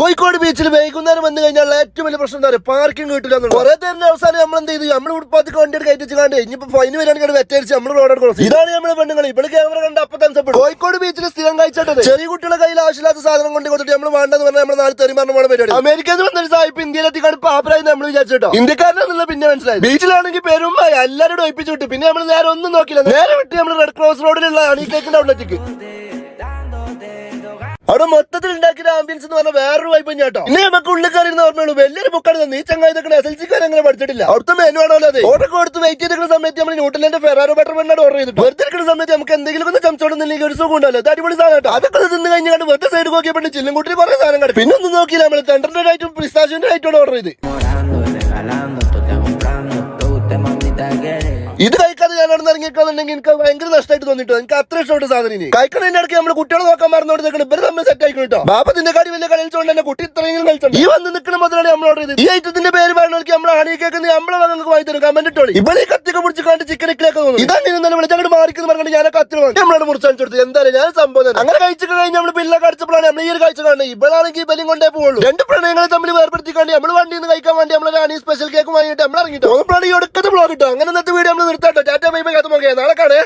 കോഴിക്കോട് ബീച്ചിൽ വൈകുന്നേരം വന്നു കഴിഞ്ഞാൽ ഏറ്റവും വലിയ പ്രശ്നം എന്താ പറയുക? പാർക്കിംഗ് കിട്ടില്ല കുറെ തരുന്ന അവസാനം നമ്മൾ എന്ത് ചെയ്തു? നമ്മൾ ഉടുപ്പാത്തി കയറ്റി വെച്ചാണ്ട് ഇനിയിപ്പോ ഫൈൻ വരാണെങ്കിൽ വെറ്റരിച്ച് നമ്മൾ റോഡ് ക്രോസ് ഇതാണ് നമ്മുടെ പെണ്ണുങ്ങൾ ഇവിടെ ക്യാമറ കണ്ട് അപ്പൊ തൻസപ്പെടും കോഴിക്കോട് ബീച്ചിൽ സ്ഥിരം കഴിച്ചിട്ടത് ചെറിയ കുട്ടികളെ കയ്യിൽ ആവശ്യമില്ലാത്ത സാധനം കൊണ്ട് കൊടുത്തിട്ട് നമ്മൾ വേണ്ടെന്ന് പറഞ്ഞാൽ നമ്മൾ നാല് തെരുമാറിന് പോണ പരിപാടി. അമേരിക്കയിൽ വന്നൊരു സാഹിബ് ഇന്ത്യയിലെത്തിക്കാണ് പാപ്പരായി നമ്മൾ വിചാരിച്ചിട്ടോ ഇന്ത്യക്കാരനെന്നുള്ള പിന്നെ മനസ്സിലായി ബീച്ചിലാണെങ്കിൽ പേരും എല്ലാവരും ഒഴിപ്പിച്ചു വിട്ടു. പിന്നെ നമ്മൾ നേരെ ഒന്നും നോക്കില്ല. നേരെ വിട്ട് നമ്മൾ റെഡ് ക്രോസ് റോഡിലുള്ള അണീക്കേക്കിന്റെ ഔട്ട്ലെറ്റിക്ക് അവിടെ മൊത്തത്തിൽ ഉണ്ടാക്കിയ ആംബിയൻസ് എന്ന് പറഞ്ഞാൽ വേറൊരു വൈബ് കേട്ടോ ഇനി നമുക്ക് ഉള്ളിൽ കയറി ഓർമ്മയുള്ളൂ. വലിയൊരു ബുക്കാണ് നീ ചങ്ങായി എസ് എൽ സി കാര്യം അങ്ങനെ പഠിച്ചിട്ടില്ല. അവിടുത്തെ മെനു ആണോ അതെ. ഓർഡർ കൊടുത്ത് വെയിറ്റ് ചെയ്തിരിക്കുന്ന സമയത്ത് നമ്മൾ ന്യൂട്ടിലൻഡ് ഫെറാറോ ബട്ടർ ബണ്ണാണ് ഓർഡർ ചെയ്തിട്ട് വെറുതെ ഇരിക്കുന്ന സമയത്ത് നമുക്ക് എന്തെങ്കിലും ഒന്ന് ചമച്ചോടുന്നില്ലെങ്കിൽ ഒരു സുഖം ഉണ്ടല്ലോ ഇത് അടിപൊളി സാധനം കേട്ടോ അതൊക്കെ തിന്ന് കഴിഞ്ഞാൽ വെറുതെ സൈഡ് നോക്കിയപ്പോൾ ചില്ലും കൂട്ടി കുറെ സാധനം കണ്ടു പിന്നെ ഒന്നും നോക്കിയില്ല നമ്മൾ തെണ്ടറിന്റെ ആയിട്ടും പിസ്താഷിന്റെ ആയിട്ടോട് ഓർഡർ ചെയ്ത്. ഇത് അവിടെ ഇറങ്ങിക്കാന്നുണ്ടെങ്കിൽ എനിക്ക് ഭയങ്കര നഷ്ടമായിട്ട് തോന്നിട്ടോ. എനിക്ക് അത്ര ഇഷ്ടപ്പെട്ട സാധനം ഇനി. കഴിക്കണതിന്റെ ഇടയ്ക്ക് നമ്മൾ കുട്ടികളെ നോക്കാൻ മറന്നോട് നിൽക്കണം ഇവർ തമ്മിൽ സെറ്റ് ആയിക്കണം കേട്ടോ. ബാപ്പത്തിന്റെ കാര്യം വലിയ കളിച്ചോണ്ട് തന്നെ കുട്ടി ഇത്രയെങ്കിലും കളിച്ചോണ്ട് ഈ വന്ന് നിൽക്കുന്ന മുതലാണ് നമ്മൾ ഓർഡർ ചെയ്തത്. ഈ ഐറ്റത്തിന്റെ പേര് പറഞ്ഞോൾക്ക് നമ്മൾ ഹണി കേക്ക് നമ്മളെ നിങ്ങൾക്ക് വാങ്ങി തരും. കമന്റ് ഇട്ടോളി. ഇവിടെ ഈ കത്തിയൊക്കെ പിടിച്ച് കണ്ട് ചിക്കൻ ഇക്കിലേക്ക് തോന്നുന്നു ഇതാണ് ഇന്നലെ വിളിച്ചങ്ങോട്ട് മാറിക്കുന്നു പറഞ്ഞിട്ട് ഞാൻ കത്തി വാങ്ങി നമ്മളോട് മുറിച്ചടിച്ചു കൊടുത്തു. എന്തായാലും ഞാൻ സംഭവം തന്നെ. അങ്ങനെ കഴിച്ചു കഴിഞ്ഞ് നമ്മൾ പിള്ളേർ കടിച്ചപ്പോഴാണ് നമ്മൾ ഈ ഒരു കാഴ്ച കാണുന്നത്. ഇവളാണെങ്കിൽ ബലിയും കൊണ്ടേ പോകുള്ളൂ രണ്ട് പ്രണയങ്ങളെ തമ്മിൽ വേർപ്പെടുത്തിക്കാണ്ട് നമ്മൾ വണ്ടിയിൽ നിന്ന് കഴിക്കാൻ വേണ്ടി നമ്മൾ ഹണി സ്പെഷ്യൽ കേക്ക് വാങ്ങിയിട്ട് നമ്മൾ ഇറങ്ങിട്ടോ. നമ്മളാണ് ഈ ഒടുക്കത്തെ ബ്ലോഗ് കിട്ടും അങ്ങനെ ഇന്നത്തെ വീഡിയോ നമ്മൾ നിർത്താട്ടോ. ടാറ്റ ബൈ. ബൈ കത്ത് നോക്കിയാൽ നാളെ കാണേ